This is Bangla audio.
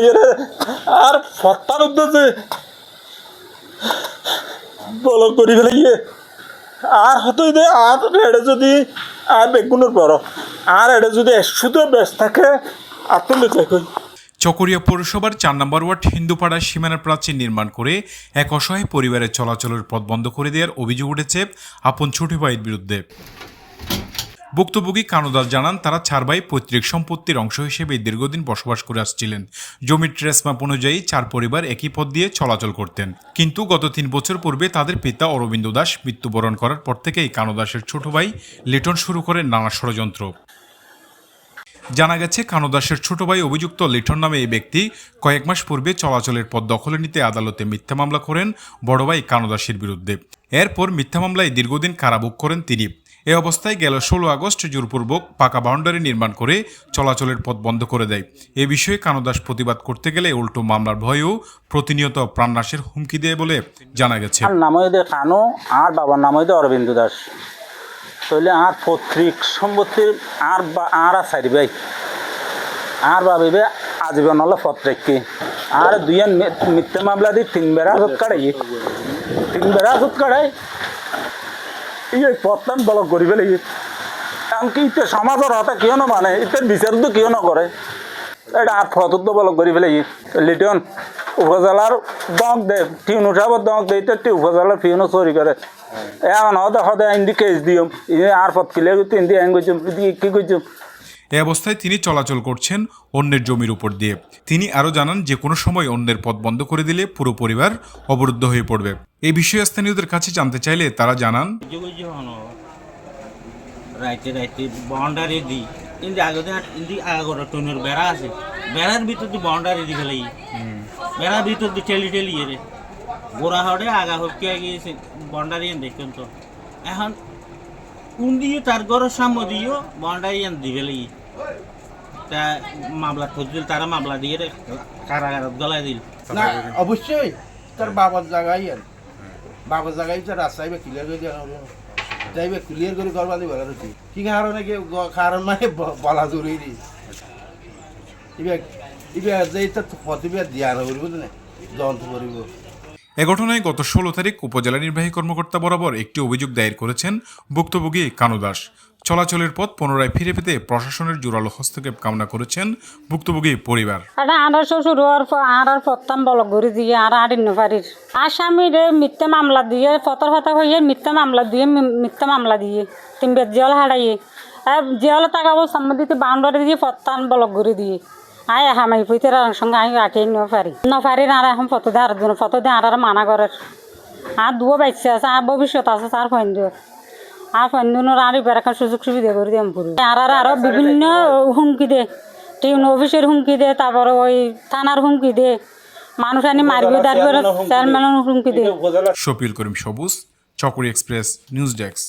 রে আর উদ্দেশ্যে বলক করি আর হতো আর এটা যদি, আর বেগুনের আর এটা যদি বেশ থাকে আর চকরিয়া পৌরসভার চার নম্বর ওয়ার্ড হিন্দুপাড়ার সীমানা প্রাচীর নির্মাণ করে এক অসহায় পরিবারের চলাচলের পথ বন্ধ করে দেওয়ার অভিযোগ উঠেছে আপন ছোট ভাইয়ের বিরুদ্ধে। ভুক্তভোগী কানুদাস জানান, তারা চার ভাই পৈতৃক সম্পত্তির অংশ হিসেবে দীর্ঘদিন বসবাস করে আসছিলেন। জমির ট্রেস মাপ অনুযায়ী চার পরিবার একই পথ দিয়ে চলাচল করতেন। কিন্তু গত তিন বছর পূর্বে তাদের পিতা অরবিন্দ দাস মৃত্যুবরণ করার পর থেকেই কানুদাসের ছোট ভাই লিটন শুরু করেন নানা ষড়যন্ত্র। জানা গেছে, কানুদাসের ছোট ভাই অভিযুক্ত লিটন নামে এই ব্যক্তি কয়েক মাস পূর্বে চলাচলের পথ দখলে নিতে আদালতে মিথ্যা মামলা করেন বড় ভাই কানুদাসের বিরুদ্ধে। এরপর মিথ্যা মামলায় দীর্ঘদিন কারাভোগ করেন তিনি। এ অবস্থায় গেল ষোলো আগস্ট জোরপূর্বক পাকা বাউন্ডারি নির্মাণ করে চলাচলের পথ বন্ধ করে দেয়। এ বিষয়ে কানুদাস প্রতিবাদ করতে গেলে উল্টো মামলার ভয়েও প্রতিনিয়ত প্রাণনাশের হুমকি দেয় বলে জানা গেছে। নাম আর বাবার নাম অরবিন্দ দাস। তাহলে আর পৈতৃক সম্পত্তির আর বা, আর চারি ভাই। আর ভাবিবে আজীবন হলো পত্রিক কি? আর মি- মিথ্যে মামলা দিয়ে তিন বেড়া হাজত তিন বেড়া হাজত কাটাই। এই পত্তান ব্লক করি এমনকি ইতে সমাজের হাতে কিয় মানে ইতে বিচার তো কিয় নকরে এটা আর ফতত বলক করি ফেলে লিটন উপজেলার দক দে টিউন উঠাব দক দে, ইতে উপজেলার ফিউনো চুরি করে। এখন হদে হতে ইন্দি কেস দিম ইনি আর পথ কিলে ইন্দি হ্যাং করছুম কি করছুম এ অবস্থায় তিনি চলাচল করছেন অন্যের জমির উপর দিয়ে। তিনি আরও জানান যে, কোনো সময় অন্যের পথ বন্ধ করে দিলে পুরো পরিবার অবরুদ্ধ হয়ে পড়বে। এই বিষয়ে স্থানীয়দের কাছে জানতে চাইলে তারা জানান বাউন্ডারি দি, ইন্দি আগতে বেড়া আছে। বেড়ার ভিতর বেড়ার ভিতর আগা গিয়েছে বাউন্ডারি তো। এখন কোন দিয়ে তার ঘরের সামনে দিও বাউন্ডারি এন দি ফেলাই তা মামলা খুঁজছিল, তারা মামলা দিয়ে কারাগারত গলায় দিল। না, অবশ্যই, তার বাবার জায়গায় আর বাবার জায়গায় তার রাস্তা আইবে ক্লিয়ার করে দেওয়া হবে যাইবে ক্লিয়ার করে করবা দিবে আর কি কি কারণে কি কারণ মানে ব- বলা জরুরি ইবে ইবে যে তার প্রতিবে দিয়া করব না যন্ত্র করিব। এ ঘটনায় গত ষোলো তারিখ উপজেলা নির্বাহী কর্মকর্তা বরাবর একটি অভিযোগ দায়ের করেছেন ভুক্তভোগী কানু দাস। চলাচলের পথ পুনরায় ফিরে পেতে প্রশাসনের জোরালো হস্তক্ষেপ কামনা করেছেন ভুক্তভোগী পরিবার। আনার শ্বশুর আর পত্তাম বলক ঘুরি দিয়ে আর আর ইন্নপারির আসামিরে মিথ্যা মামলা দিয়ে, ফতর ফতা হইয়ে মিথ্যা মামলা দিয়ে মিথ্যা মামলা দিয়ে, তিন বেদ হারাইয়ে। আর জিয়াল টাকাবো সম্বন্ধিত বাউন্ডারি দিয়ে ফত্তান বলক ঘুরি দিয়ে। আয় হামাই পুইতে সঙ্গে আমি আটে নপারি নপারি আর এখন ফটো দিয়ে আর দিন ফটো দিয়ে আর আর মানা করে। আর দুও বাচ্চা আছে আর ভবিষ্যৎ আছে তার ফন্দিও আর ফন্দিনোর আর এবার এখন সুযোগ সুবিধা করে দিয়ে পুরো। আর আর আরও বিভিন্ন হুমকি দে টিউন অফিসের হুমকি দে তারপরে ওই থানার হুমকি দে মানুষ আনি মারবে তারপরে চেয়ারম্যানের হুমকি দে। শফিল করিম সবুজ চকরি এক্সপ্রেস নিউজ ডেস্ক।